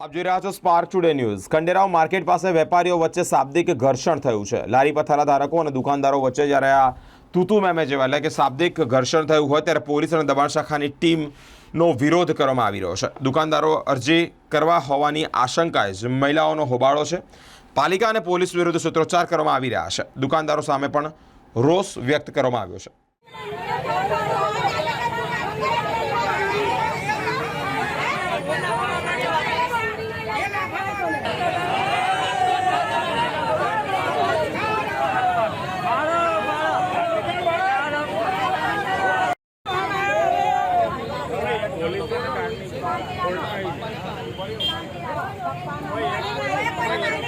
આપ જોઈ રહ્યા છો Spark Today news Khanderao market પાસે વેપારીઓ વચ્ચે શાબ્દિક ઘર્ષણ થયું છે. લારી પથારા ધારકો અને દુકાનદારો વચ્ચે જ્યારે આ તૂતુ મેમે જેવા એટલે કે શાબ્દિક ઘર્ષણ થયું હોય ત્યારે પોલીસ અને દબાણ શાખાની ટીમનો વિરોધ કરવામાં આવી રહ્યો છે. દુકાનદારો અરજી કરવા હોવાની આશંકાએ જ મહિલાઓનો હોબાળો છે. પાલિકા અને પોલીસ વિરુદ્ધ સૂત્રોચ્ચાર કરવામાં આવી રહ્યા છે. દુકાનદારો સામે પણ રોષ વ્યક્ત કરવામાં આવ્યો છે. Oye,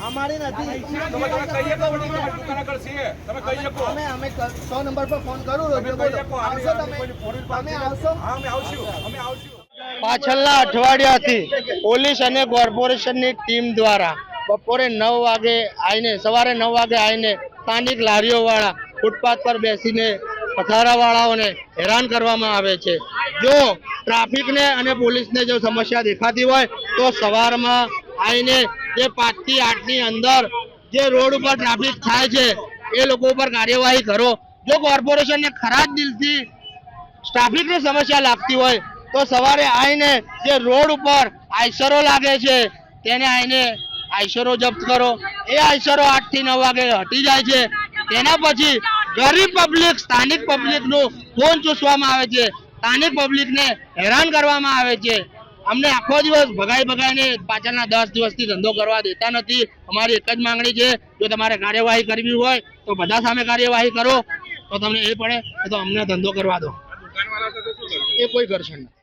અમારી પાછળના અઠવાડિયાથી પોલીસ અને કોર્પોરેશનની ટીમ દ્વારા બપોરે નવ વાગે આવીને સવારે નવ વાગે આવીને સ્થાનિક લારીઓવાળા ફૂટપાથ પર બેસીને પથારાવાળાઓને હેરાન કરવામાં આવે છે. જો ટ્રાફિકને અને પોલીસને જો સમસ્યા દેખાતી હોય, તો સવારમાં આવીને જે પાંચથી આઠની અંદર જે રોડ ઉપર ટ્રાફિક થાય છે, એ લોકો ઉપર કાર્યવાહી કરો. જો કોર્પોરેશનને ખરા જ દિલથી ટ્રાફિકની સમસ્યા લાગતી હોય, તો સવારે આવીને જે રોડ ઉપર આઈસરો લાગે છે, તેને આવીને આઈસરો જપ્ત કરો. એ આઈસરો આઠથી નવ વાગે હટી જાય છે. તેના પછી ગરીબ પબ્લિક, સ્થાનિક પબ્લિકનું ફોન ચૂસવામાં આવે છે. સ્થાનિક પબ્લિકને હેરાન કરવામાં આવે છે. અમને આખો દિવસ ભગાઈ ભગાઈને પાછળના દસ દિવસથી ધંધો કરવા દેતા નથી. અમારી એક જ માંગણી છે જો તમારે કાર્યવાહી કરવી હોય તો બધા સામે કાર્યવાહી કરો. તો તમને એ પડે તો અમને ધંધો કરવા દો. એ કોઈ ઘર્ષણ નથી